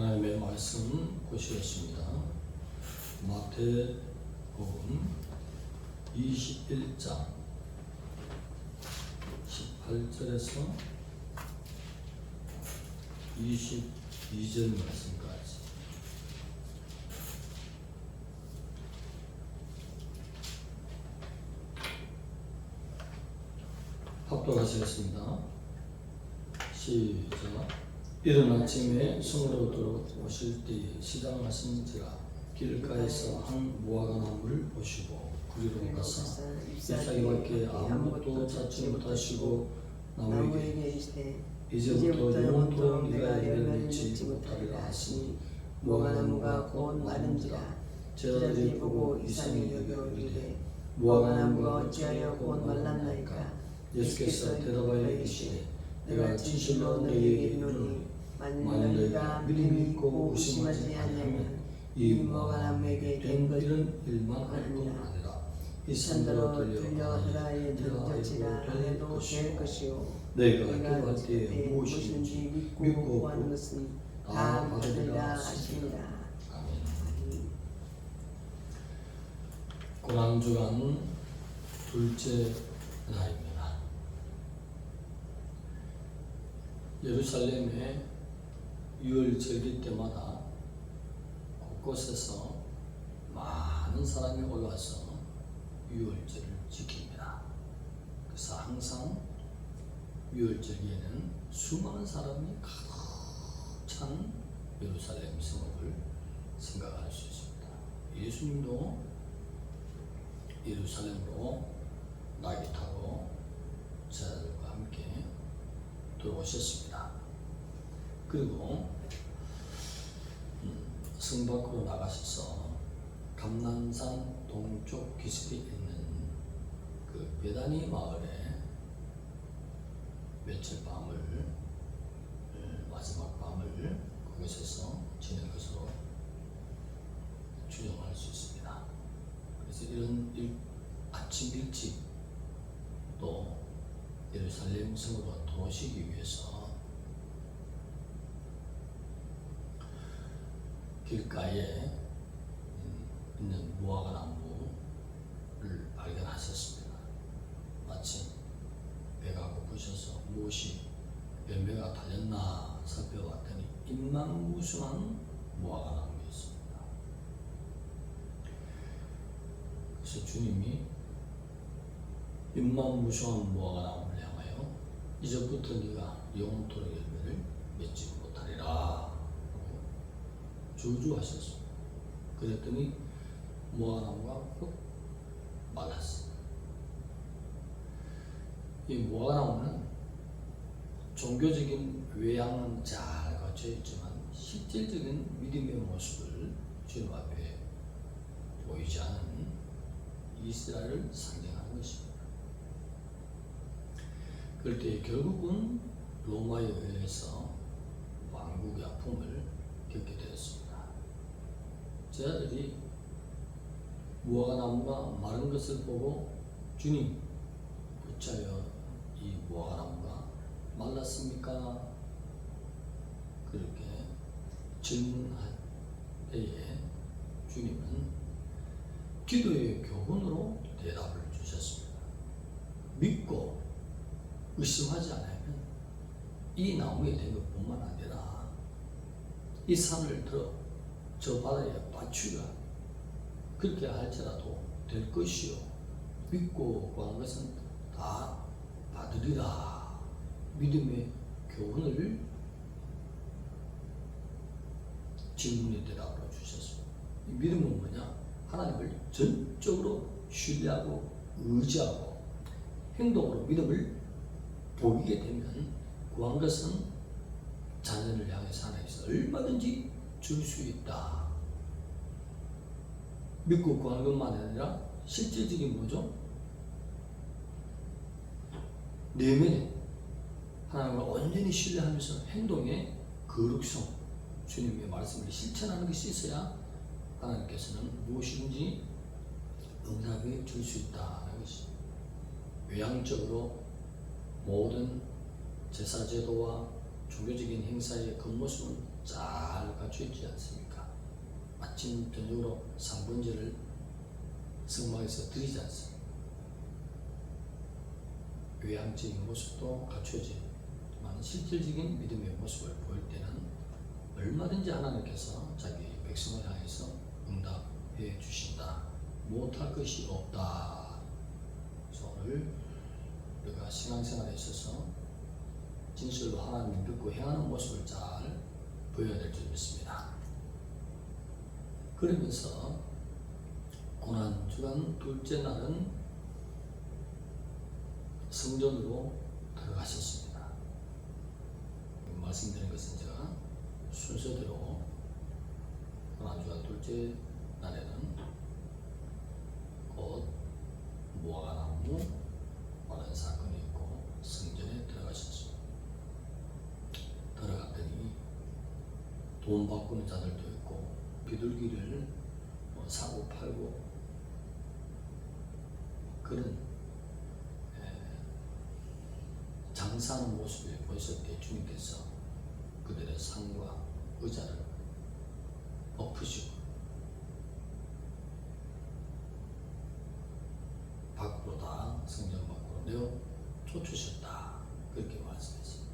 하나님의 말씀 보시겠습니다. 마태복음 21장 18절에서 22절 말씀까지 합독하시겠습니다. 시작. 이른 아침에 성으로 들어오실 때 시장 하신지라 길가에서 한 무화과 나무를 보시고 그리로 가서 잎사귀 밖에 아무것도 찾지 못하시고 나무에게 이제부터 영원토록 네가 열매를 맺지 못하리라 하시니 무화과나무가 곧 마른지라. 제자들이 보고 이상히 여겨 이르되 무화과나무가 어찌하여 곧 말랐나이까? 예수께서 대답하여 이르시되 내가 진실로 너희에게 이르노니 만일 너희가 믿음이 있고 의심하지 아니하면 이 무화과 나무에게 된 이런 일만 할뿐 아니라 이 산대로 들려 하나의 들어지라 하여도 될 것이요 내가 내가 기도할 때때 무엇인지 믿고 구하는 것은 다 받으리라 아멘. 고난주간 둘째 날입니다. 예루살렘의 유월 절기 때마다 곳곳에서 많은 사람이 올라와서 유월절을 지킵니다. 그래서 항상 유월절기에는 수많은 사람이 가득 찬 예루살렘 성읍을 생각할 수 있습니다. 예수님도 예루살렘으로 나귀 타고 제자들과 함께 들어오셨습니다. 그리고 음, 성 밖으로 나가셔서 감난산 동쪽 기슭에 있는 그 베다니 마을에 며칠 밤을 음, 마지막 밤을 그곳에서 지낸 것으로 추정할 수 있습니다. 그래서 이런 일, 아침 일찍 또 예루살렘 성으로 들어오시기 위해서 길가에 음, 있는 무화과 나무를 발견하셨습니다. 마침 배가 고프셔서 무엇이 열매가 달렸나 살펴봤더니 인망무수한 무화과 나무였습니다. 그래서 주님이 인망무수한 무화과 나무를 향하여 이제부터 네가 영원토록 열매를 맺지 못하리라 저주하셨습니다. 그랬더니 무화과 나무가 훅 말랐습니다. 이 무화과나무는 종교적인 외양은 잘 갖춰 있지만 실질적인 믿음의 모습을 주님 앞에 보이지 않은 이스라엘을 상징하는 것입니다. 그럴 때 결국은 로마에 의해서 왕국의 아픔을 겪게 되었습니다. 제자들이 무화과 나무가 마른 것을 보고 주님 어찌하여 이 무화과 나무가 말랐습니까? 그렇게 질문할 때에 주님은 기도의 교훈으로 대답을 주셨습니다. 믿고 의심하지 않으면 이 나무에 된 것뿐만 아니라 이 산을 들어 저 바다에 받추라 그렇게 할지라도 될 것이요 믿고 구한 것은 다 받으리라 믿음의 교훈을 질문의 대답으로 주셨습니다. 이 믿음은 뭐냐? 하나님을 전적으로 신뢰하고 의지하고 행동으로 믿음을 보이게 되면 구한 것은 자녀를 향해서 하나님께서 얼마든지 줄 수 있다. 믿고 구하는 것만 아니라 실질적인 뭐죠? 내면에 하나님을 온전히 신뢰하면서 행동의 거룩성, 주님의 말씀을 실천하는 것이 있어야 하나님께서는 무엇인지 응답해 줄수 있다는 것이 외향적으로 모든 제사제도와 종교적인 행사의 겉모습은 잘 갖춰 있지 않습니까? 아침 저녁으로 상번제를 성막에서 드리지 않습니까? 외향적인 모습도 갖춰지만 실질적인 믿음의 모습을 보일 때는 얼마든지 하나님께서 자기 백성을 향해서 응답해 주신다. 못할 것이 없다. 그래서 오늘 우리가 신앙생활에 있어서 진실로 하나님을 믿고 행하는 모습을 잘 보여야 될 줄 믿습니다. 그러면서 고난주간 둘째 날은 성전으로 들어가셨습니다. 말씀드린 것은 제가 순서대로 고난주간 둘째 날에는 곧 무화과나무 많은 사건이 있고 성전에 들어가셨습니다. 들어갔더니 돈 바꾸는 자들도 있고 비둘기를 뭐 사고 팔고 그런 에, 장사하는 모습을 보셨을 때 주님께서 그들의 상과 의자를 엎으시고 밖으로 다 성전 밖으로 내어 쫓으셨다 그렇게 말씀했습니다.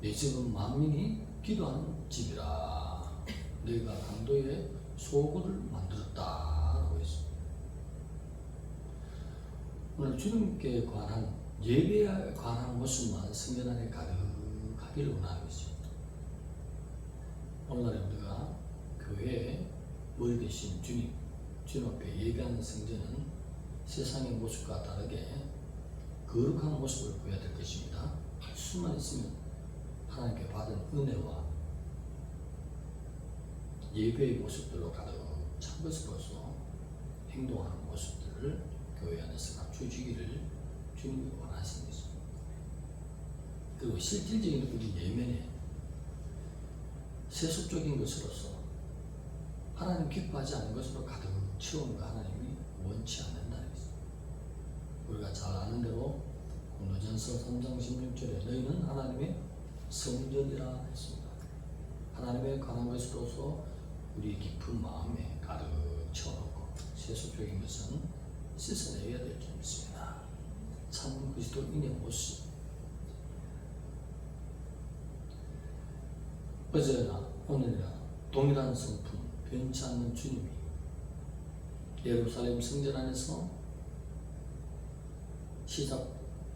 내 집은 만민이 기도하는 집이라 내가 강도의 소굴을 만들었다 라고 했습니다. 오늘 주님께 관한 예배에 관한 모습만 성전 안에 가득하기를 원하는 것입니다. 오늘날에 우리가 교회에 머리 대신 주님, 주님 앞에 예배하는 성전은 세상의 모습과 다르게 거룩한 모습을 보여야 될 것입니다. 할 수만 있으면 하나님께 받은 은혜와 예배의 모습들로 가득 찬 것으로서 행동하는 모습들을 교회 안에서 갖춰주기를 주님이 원하시는 것입니다. 그리고 실질적인 우리 예면에 세속적인 것으로서 하나님 기뻐하지 않는 것으로 가득 채우는 거 하나님이 원치 않는다는 것입니다. 우리가 잘 아는 대로 고노전서 3장 16절에 너희는 하나님의 성전이라 했습니다. 하나님의 관한 것으로서 우리 깊은 마음에 가득 채워놓고 세속적인 것은 씻어내야 될 줄 믿습니다. 참 그리스도인의 모습. 어제나 오늘이나 동일한 성품, 변치 않는 주님이 예루살렘 성전 안에서 시작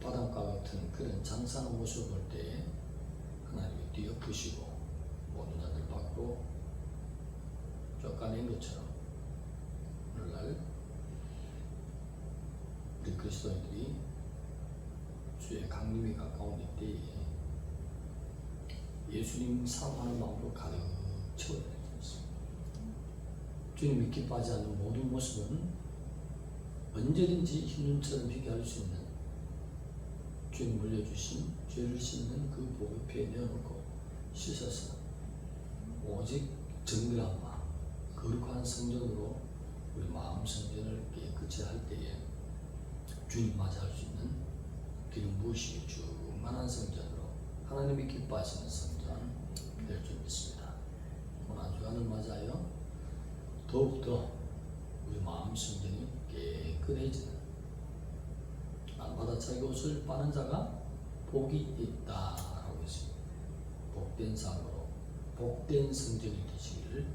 바닷가 같은 그런 장사하는 모습을 볼 때에 하나님이 뒤엎으시고 모든 자들 밖으로 쫓아낸 것처럼 오늘날 우리 그리스도인들이 주의 강림이 가까운 이때에 예수님 사랑하는 마음으로 가득 채워야 되겠습니다. 주님이 기뻐하지 않는 모든 모습은 언제든지 흰눈처럼 비게 할수 있는 주님 물려주신 죄를 씻는 그 보급에 내어놓고 씻어서 오직 정결한 마음, 거룩한 성전으로 우리 마음 성전을 깨끗이 할 때에 주님 맞이할 수 있는 길은 무엇이 충만한 성전으로 하나님이 기뻐하시는 성전 될 줄 믿습니다. 고난 주간을 맞아요. 더욱더 우리 마음 성전이 깨끗해지는 날마다 자기 옷을 빠는 자가 복이 있다라고 했습니다. 복된 삶으로 복된 성전이 되시기를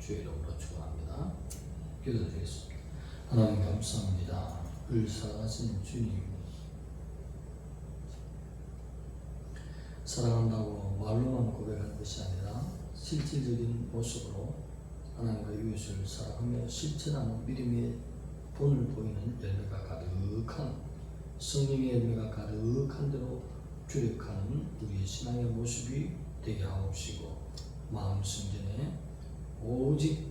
주의 이름으로 축원합니다. 기도드리겠습니다. 하나님 감사합니다. 을사하신 주님 사랑한다고 말로만 고백하는 것이 아니라 실질적인 모습으로 하나님과 이웃을 사랑하며 실천하는 믿음의 본을 보이는 열매가 가득한 성령의 열매가 가득한 대로 주력하는 우리의 신앙의 모습이 되게 하옵시고 마음 성전에 오직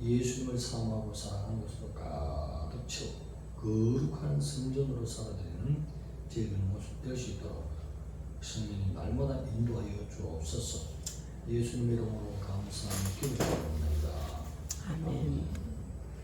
예수님을 사모하고 사랑하는 것으로 가득 채워 거룩한 성전으로 살아드리는 제일은 모습 될 수 있도록 성령님 날마다 인도하여 주옵소서 예수님의 이름으로 감사하며 기도드립니다. 아멘.